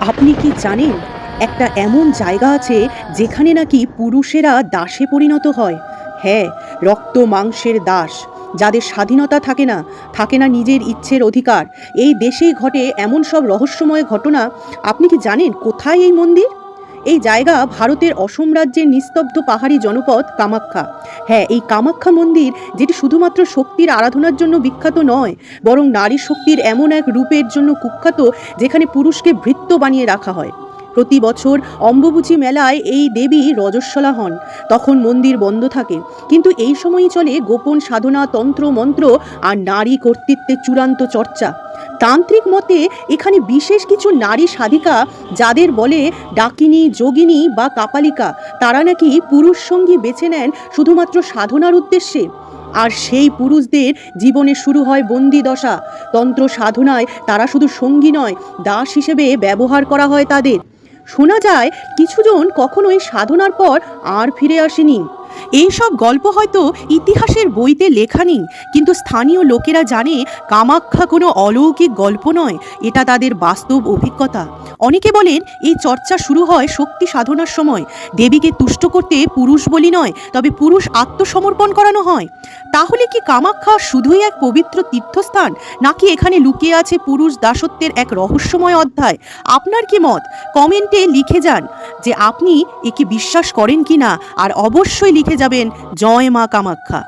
আপনি কি জানেন, একটা এমন জায়গা আছে যেখানে নাকি পুরুষেরা দাসে পরিণত হয়? হ্যাঁ রক্ত মাংসের দাস। যাদের স্বাধীনতা থাকে না থাকে না নিজের ইচ্ছের অধিকার। এই দেশেই ঘটে এমন সব রহস্যময় ঘটনা। আপনি কি জানেন কোথায় এই মন্দির? এই জায়গা ভারতের অসম রাজ্যের নিস্তব্ধ পাহাড়ি জনপদ কামাখ্যা হ্যাঁ এই কামাখ্যা মন্দির, যেটি শুধুমাত্র শক্তির আরাধনার জন্য বিখ্যাত নয়, বরং নারী শক্তির এমন এক রূপের জন্য কুখ্যাত, যেখানে পুরুষকে ভৃত্য বানিয়ে রাখা হয়। প্রতি বছর অম্বুবুচি মেলায় এই দেবী রজস্বলা হন। তখন মন্দির বন্ধ থাকে। কিন্তু এই সময়ই চলে গোপন সাধনা, তন্ত্র, মন্ত্র আর নারী কর্তৃত্বের চূড়ান্ত চর্চা। তান্ত্রিক মতে এখানে বিশেষ কিছু নারী সাধিকা যাদের বলে ডাকিনী, যোগিনী বা কাপালিকা, তারা নাকি পুরুষ সঙ্গী বেছে নেন শুধুমাত্র সাধনার উদ্দেশ্যে। আর সেই পুরুষদের জীবনে শুরু হয় বন্দি দশা। তন্ত্র সাধনায় তারা শুধু সঙ্গী নয়, দাস হিসেবে ব্যবহার করা হয় তাদের। শোনা যায়, কিছুজন কখনোই সাধনার পর আর ফিরে আসেনি। এইসব গল্প হয়তো ইতিহাসের বইতে লেখা নেই, কিন্তু স্থানীয় লোকেরা জানে কামাখ্যা কোনো অলৌকিক গল্প নয়, এটা তাদের বাস্তব অভিজ্ঞতা। অনেকে বলেন, এই চর্চা শুরু হয় শক্তি সাধনার সময়। দেবীকে তুষ্ট করতে পুরুষ বলি নয়, তবে পুরুষ আত্মসমর্পণ করানো হয়। তাহলে কি কামাখ্যা শুধুই এক পবিত্র তীর্থস্থান, নাকি এখানে লুকিয়ে আছে পুরুষ দাসত্বের এক রহস্যময় অধ্যায়? আপনার কি মত? কমেন্টে লিখে যান যে আপনি একে বিশ্বাস করেন কি না আর অবশ্যই লিখে যাবেন জয় মা কামাখ্যা